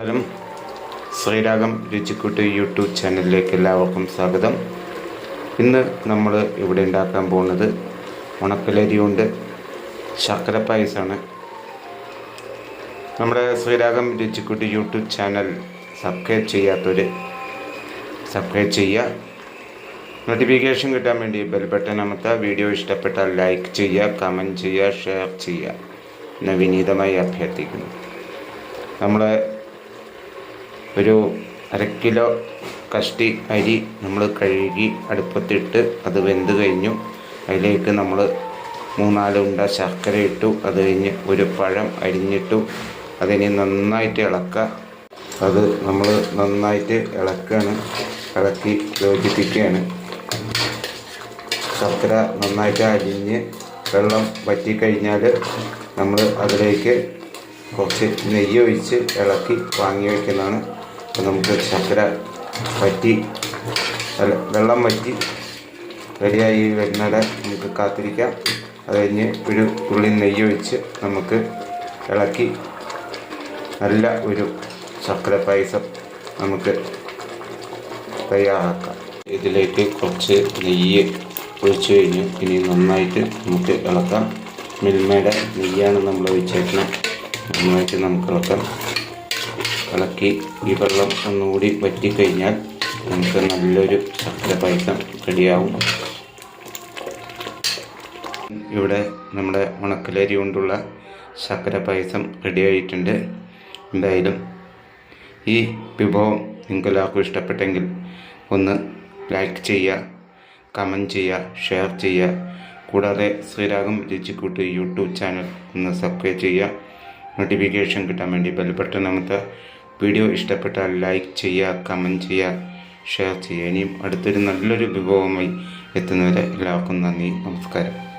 നമസ്കാരം. ശ്രീരാഗം രുചിക്കുട്ടി യൂട്യൂബ് ചാനലിലേക്ക് എല്ലാവർക്കും സ്വാഗതം. ഇന്ന് നമ്മൾ ഇവിടെ ഉണ്ടാക്കാൻ പോകുന്നത് ഉണക്കലരി കൊണ്ട് ശർക്കര പായസമാണ്. നമ്മുടെ ശ്രീരാഗം രുചിക്കുട്ടി യൂട്യൂബ് ചാനൽ സബ്സ്ക്രൈബ് ചെയ്യാത്തവർ സബ്സ്ക്രൈബ് ചെയ്യുക. നോട്ടിഫിക്കേഷൻ കിട്ടാൻ വേണ്ടി ബെൽ ബട്ടൺ അമർത്തുക. വീഡിയോ ഇഷ്ടപ്പെട്ടാൽ ലൈക്ക് ചെയ്യുക കമന്റ് ചെയ്യുക ഷെയർ ചെയ്യുക. എന്നെ വിനീതമായി അഭ്യർത്ഥിക്കുന്നു. നമ്മളെ ഒരു അര കിലോ കഷ്ടി അരി നമ്മൾ കഴുകി അടുപ്പത്തിട്ട് അത് വെന്ത് കഴിഞ്ഞു. അതിലേക്ക് നമ്മൾ മൂന്നാൽ ഉണ്ട ശർക്കര ഇട്ടു. അത് കഴിഞ്ഞ് ഒരു പഴം അരിഞ്ഞിട്ടു. അതിനെ നന്നായിട്ട് ഇളക്കുക. അത് നമ്മൾ നന്നായിട്ട് ഇളക്കുകയാണ് ഇളക്കി യോജിപ്പിക്കുകയാണ്. ശർക്കര നന്നായിട്ട് അരിഞ്ഞ് വെള്ളം വറ്റിക്കഴിഞ്ഞാൽ നമ്മൾ അതിലേക്ക് കുറച്ച് നെയ്യ് ഒഴിച്ച് ഇളക്കി വാങ്ങി വയ്ക്കുന്നതാണ് അപ്പോൾ നമുക്ക് ശർക്കര വറ്റി അല്ല വെള്ളം വറ്റി റെഡിയായി വരുന്നത് നമുക്ക് കാത്തിരിക്കാം. അത് കഴിഞ്ഞ് ഒരു തുള്ളി നെയ്യ് വെച്ച് നമുക്ക് ഇളക്കി നല്ല ഒരു ശർക്കര പായസം നമുക്ക് തയ്യാറാക്കാം. ഇതിലേക്ക് കുറച്ച് നെയ്യ് ഒഴിച്ച് കഴിഞ്ഞ് ഇനി നന്നായിട്ട് നമുക്ക് ഇളക്കാം. മിൽമയുടെ നെയ്യാണ് നമ്മൾ ഒഴിച്ചേക്കുന്നത് നന്നായിട്ട് നമുക്ക് ഇളക്കാം. ഇളക്കി ഈ വെള്ളം ഒന്നുകൂടി വറ്റിക്കഴിഞ്ഞാൽ നമുക്ക് നല്ലൊരു ശർക്കര പായസം റെഡിയാവും. ഇവിടെ നമ്മുടെ ഉണക്കലരി കൊണ്ടുള്ള ശർക്കര പായസം റെഡിയായിട്ടുണ്ട് എന്തായാലും ഈ വിഭവം നിങ്ങൾക്ക് എല്ലാവർക്കും ഇഷ്ടപ്പെട്ടെങ്കിൽ ഒന്ന് ലൈക്ക് ചെയ്യുക കമന്റ് ചെയ്യുക ഷെയർ ചെയ്യുക. കൂടാതെ ശ്രീരാഗം രുചിക്കൂട്ട് യൂട്യൂബ് ചാനൽ ഒന്ന് സബ്സ്ക്രൈബ് ചെയ്യുക. നോട്ടിഫിക്കേഷൻ കിട്ടാൻ വേണ്ടി ബെൽ ബട്ടൺ വീഡിയോ ഇഷ്ടപ്പെട്ടാൽ ലൈക്ക് ചെയ്യുക കമന്റ് ചെയ്യുക ഷെയർ ചെയ്യുക. ഇനിയും അടുത്തൊരു നല്ലൊരു വിഭവമായി എത്തുന്നവരെ എല്ലാവർക്കും നന്ദി നമസ്കാരം.